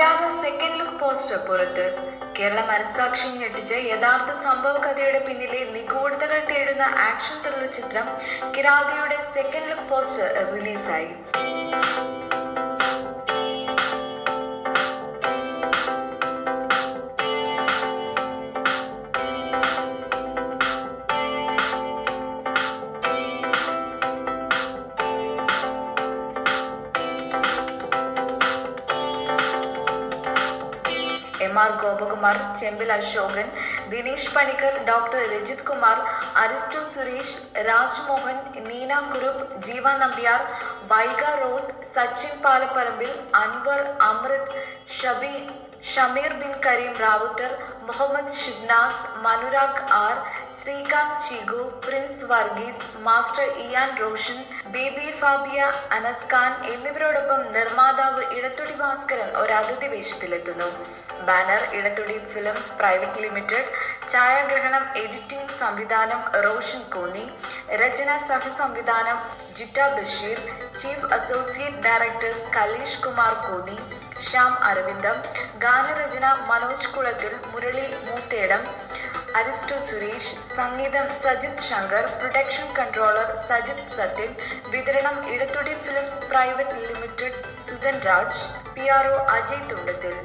കിരാത second look poster പുറത്ത്. കേരള മനസാക്ഷിയും ഞെട്ടിച്ച് യഥാർത്ഥ സംഭവ കഥയുടെ പിന്നിലെ നിഗൂഢതകൾ തേടുന്ന ആക്ഷൻ ത്രില്ലർ ചിത്രം കിരാതിയുടെ സെക്കൻഡ് ലുക്ക് പോസ്റ്റർ റിലീസായി M R Gopakumar Chembil Ashokan Dinesh Panicker doctor Rajith Kumar Aristo Suresh Rajmohan Neena Kurup Jeeva Nambiar Vaiga Rose Sachin Palaparambil Anvar Amrit Shabi Shameer bin Kareem Rawther Muhammad Shibnas Manurag R Sreekanth Cheegu Prince Varghese master Ian Roshan baby Fabiya Anas Khan എന്നിവരോടൊപ്പം നിർമ്മാതാവ് ഇടത്തൊടി ഭാസ്കരൻ ഒരു അതിഥി വേഷത്തിലെത്തുന്നു. Banner Edathodi films private limited ഛായാഗ്രഹണം editing സംവിധാനം റോഷൻ കോന്നി രചന സഹസംവിധാനം Jitta Basheer chief associate director Kaleesh Kumar Konni Shyam Aravindam ഗാനരചന മനോജ് കുളത്തിൽ മുരളി മൂത്തേടം അരിസ്റ്റോ സുരേഷ് സംഗീതം Sajith Shankar production controller Sajith Sathyan വിതരണം Edathodi films private limited Sudhan Raj P R O Ajay Thundathil